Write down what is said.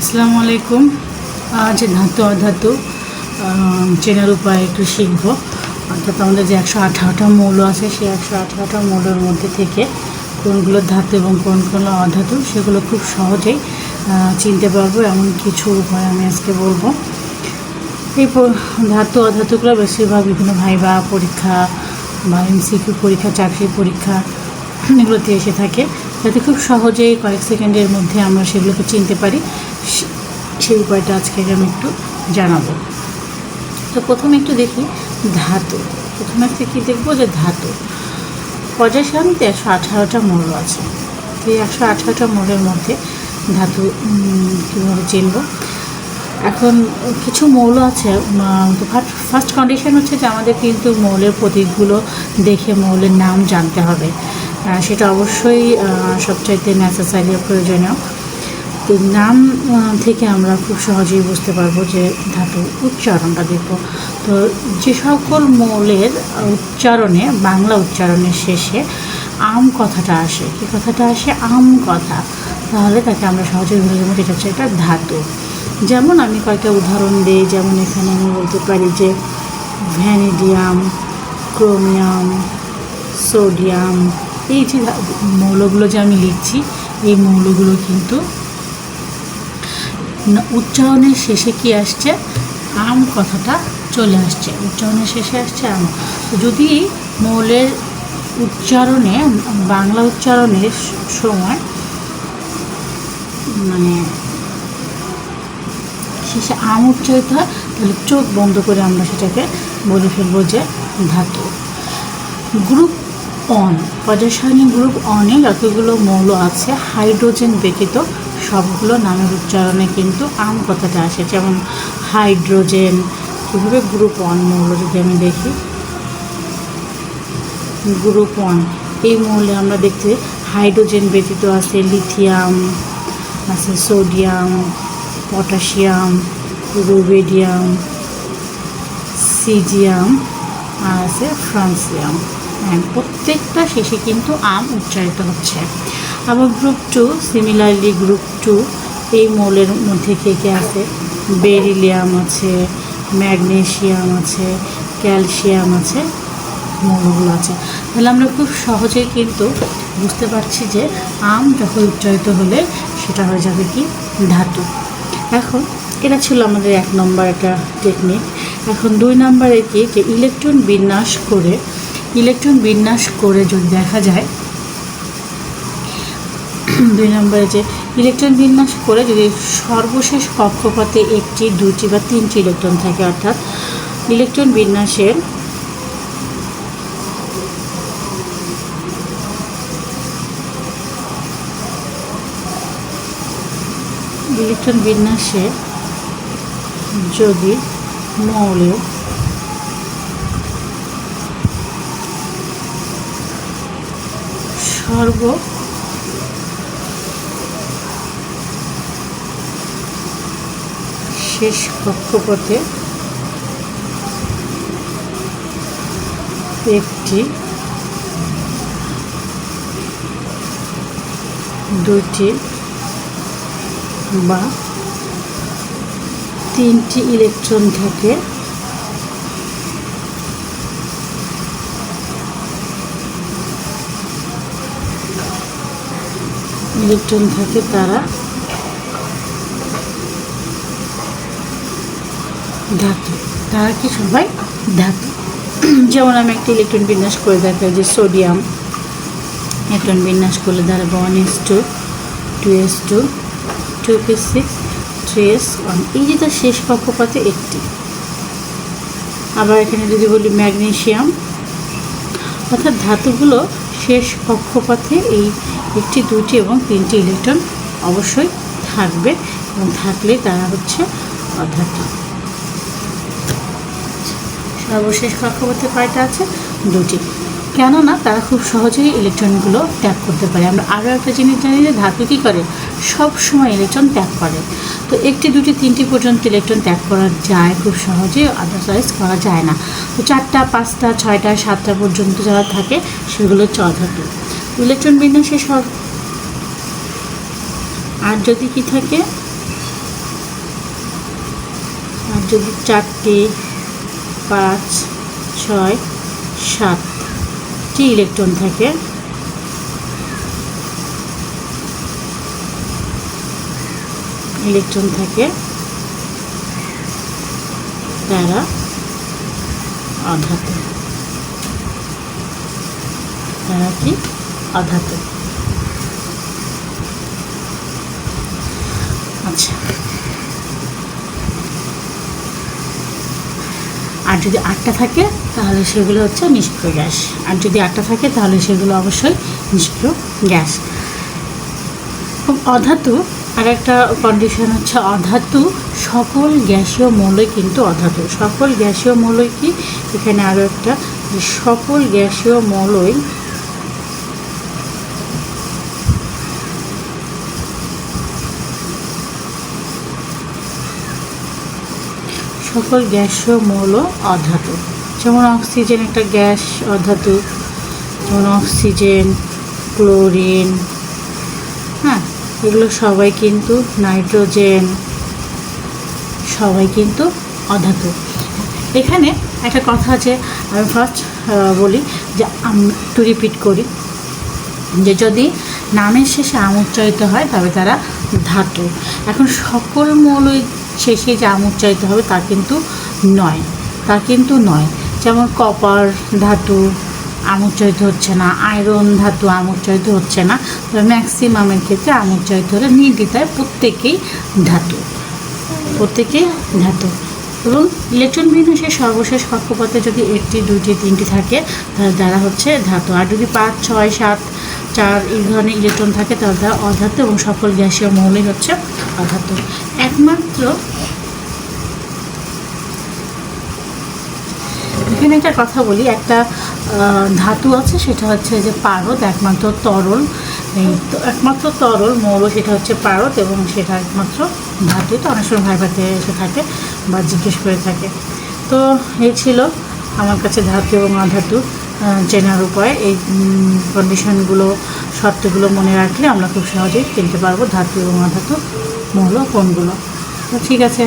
আসসালামু আলাইকুম। আজ ধাতু অধাতু চেনার উপায় একটু শিখব। অর্থাৎ আমাদের যে একশো আঠারোটা মৌল আছে, সেই একশো আঠারোটা মৌলের মধ্যে থেকে কোনগুলো ধাতু এবং কোনগুলো অধাতু, সেগুলো খুব সহজেই চিনতে পারব। এমন কিছু উপায় আমি আজকে বলব। এই ধাতু অধাতুগুলো বেশিরভাগ বিভিন্ন ভাইবা পরীক্ষা বা এমসিকিউ পরীক্ষা, চাকরির পরীক্ষা, এগুলোতে এসে থাকে। যাতে খুব সহজেই কয়েক সেকেন্ডের মধ্যে আমরা সেগুলোকে চিনতে পারি সেই উপায়টা আজকে আমি একটু জানাব। তো প্রথমে একটু দেখি, ধাতু। প্রথমে একটা কী দেখব যে ধাতু। পর্যায় একশো আঠারোটা মৌল আছে। তো এই একশো আঠারোটা মৌলের মধ্যে ধাতু কীভাবে চিনব? এখন কিছু মৌল আছে তো ফার্স্ট ফার্স্ট কন্ডিশন হচ্ছে যে আমাদের কিন্তু মৌলের প্রতীকগুলো দেখে মৌলের নাম জানতে হবে। সেটা অবশ্যই সবচাইতে নেসেসারি প্রয়োজনীয়। তো নাম থেকে আমরা খুব সহজেই বুঝতে পারব যে ধাতু উচ্চারণটা দেখব। তো যে সকল মৌলের উচ্চারণে, বাংলা উচ্চারণের শেষে আম কথাটা আসে। কি কথাটা আসে? আম কথা। তাহলে তাকে আমরা সহজেই বুঝে যাব এটা হচ্ছে একটা ধাতু। যেমন আমি কয়েকটা উদাহরণ দিই, যেমন এখানে আমি বলতে পারি যে ভ্যানিডিয়াম, ক্রোমিয়াম, সোডিয়াম এই যে মৌলগুলো যে আমি লিখছি, এই মৌলগুলো কিন্তু উচ্চারণের শেষে কি আসছে? আম কথাটা চলে আসছে। উচ্চারণের শেষে আসছে আম। যদি মৌলের উচ্চারণে, বাংলা উচ্চারণের সময় মানে শেষে আম উচ্চারিত হয়, তাহলে চোখ বন্ধ করে আমরা সেটাকে বলে ফেলব যে ধাতু। Group on. পর্যায় গ্রুপ অনে যতগুলো মৌল আছে, হাইড্রোজেন ব্যতীত সবগুলো নামের উচ্চারণে কিন্তু আম কথাটা আসে, যেমন হাইড্রোজেন। কীভাবে গ্রুপ ওয়ান মৌল যদি আমি দেখি? গ্রুপ ওয়ান এই মৌলে আমরা দেখতে হাইড্রোজেন ব্যতীত আছে লিথিয়াম, আছে সোডিয়াম, পটাশিয়াম, রুবেডিয়াম, সিজিয়াম, আর আছে ফ্রান্সিয়াম। প্রত্যেকটা শেষে কিন্তু আম উচ্চারিত হচ্ছে। আবার group two similarly group two এই মৌলের মধ্যে কে কে আছে? বেরিলিয়াম আছে ম্যাগনেশিয়াম আছে ক্যালসিয়াম আছে, মৌলগুলো আছে। তাহলে আমরা খুব সহজেই কিন্তু বুঝতে পারছি যে আম যখন উচ্চারিত হলে সেটা হয়ে যাবে কি? ধাতু। এখন এটা ছিল আমাদের এক নম্বর একটা টেকনিক এখন দুই নম্বরে কি? যে ইলেকট্রন বিন্যাস করে ইলেকট্রন বিন্যাস করে যদি দেখা যায়, দুই নম্বরে যে ইলেকট্রন বিন্যাস করে যদি সর্বশেষ কক্ষপথে একটি, দুটি বা তিনটি ইলেকট্রন থাকে, অর্থাৎ ইলেকট্রন বিন্যাসের ইলেকট্রন বিন্যাসে যদি মৌলের সর্ব শেষ কক্ষপথে একটি দুটি বা তিনটি ইলেকট্রন থাকে। ইলেকট্রন থাকে তারা। ধাতু, তারা কি সবাই? ধাতু। যেমন আমি একটা ইলেকট্রন বিন্যাস করে দেখাই যে সোডিয়াম। ইলেকট্রন বিন্যাস করলে দাঁড়াবে one S two two S two two P six, three S one. এই যে তার শেষ কক্ষপথে একটি। আবার এখানে যদি বলি ম্যাগনেশিয়াম, অর্থাৎ ধাতুগুলো শেষ কক্ষপথে এই একটি দুটি এবং তিনটি ইলেকট্রন অবশ্যই থাকবে এবং থাকলে তারা হচ্ছে অধাতু। সর্বশেষ কক্ষপথে কয়টা আছে? দুটি। কেননা তারা খুব সহজেই ইলেকট্রনগুলো ত্যাগ করতে পারে। আমরা আরও একটা জিনিস জানি যে ধাতু কী করে? সব সময় ইলেকট্রন ত্যাগ করে। তো একটি, দুটি, তিনটি পর্যন্ত ইলেকট্রন ত্যাগ করা যায় খুব সহজে আদারওয়াইজ করা যায় না। তো চারটা, পাঁচটা, ছয়টা, সাতটা পর্যন্ত যারা থাকে, সেগুলো হচ্ছে অধাতু। ইলেকট্রন বিন্যাসে সব আর যদি কি থাকে? আর যদি চারটি, পাঁচ, ছয় সাতটি ইলেকট্রন থাকে? ইলেকট্রন থাকে। তারা অধাতু তারা কি? অধাতু আচ্ছা। আর যদি আটটা থাকে, তাহলে সেগুলো হচ্ছে নিষ্ক্রিয় গ্যাস। আর যদি আটটা থাকে, তাহলে সেগুলো অবশ্যই নিষ্ক্রিয় গ্যাস। অধাতু আর একটা কন্ডিশন হচ্ছে অধাতু, সকল গ্যাসীয় মৌলই কিন্তু অধাতু। সকল গ্যাসীয় মৌলই কি? এখানে আরও একটা সকল গ্যাসীয় মৌলই সকল গ্যাসীয় মৌল, অধাতু। যেমন অক্সিজেন একটা গ্যাস, অধাতু। যেমন অক্সিজেন, ক্লোরিন হ্যাঁ এগুলো সবাই কিন্তু নাইট্রোজেন, সবাই কিন্তু অধাতু। এখানে একটা কথা আছে, আমি ফার্স্ট বলি যে একটু রিপিট করি। যে যদি নামের শেষে আম উচ্চারিত হয় তবে তারা ধাতু। এখন সকল মৌলই শেষে যে আম উচ্চারিত হবে তা কিন্তু নয়, তা কিন্তু নয়। যেমন কপার ধাতু, আম উচ্চারিত হচ্ছে না। আয়রন ধাতু, আম উচ্চারিত হচ্ছে না। তবে ম্যাক্সিমামের ক্ষেত্রে আম উচ্চারিত হলে নির্দ্বিধায় প্রত্যেকেই ধাতু প্রত্যেকেই ধাতু। এবং ইলেকট্রন বিন্যাসের সর্বশেষ কক্ষপথে যদি একটি, দুইটি, তিনটি থাকে, তাহলে তারা হচ্ছে ধাতু। আর যদি পাঁচ, ছয়, সাত, চার এই ধরনের ইলেকট্রন থাকে, তাহলে তারা অধাতু এবং সকল গ্যাসীয় মৌলই হচ্ছে অধাতু। একমাত্র এখানে একটা কথা বলি, একটা ধাতু আছে, সেটা হচ্ছে যে পারদ, একমাত্র তরল এই তো একমাত্র তরল মৌল সেটা হচ্ছে পারদ এবং সেটা একমাত্র ধাতু তো অনেক সময় ভাইভাতে এসে থাকে বা জিজ্ঞেস করে থাকে। তো এই ছিল আমার কাছে ধাতু এবং অধাতু চেনার উপায়। এই কন্ডিশনগুলো শর্তগুলো মনে রাখলে আমরা খুব সহজেই চিনতে পারব ধাতু এবং অধাতু মৌল কোনগুলো। তো ঠিক আছে।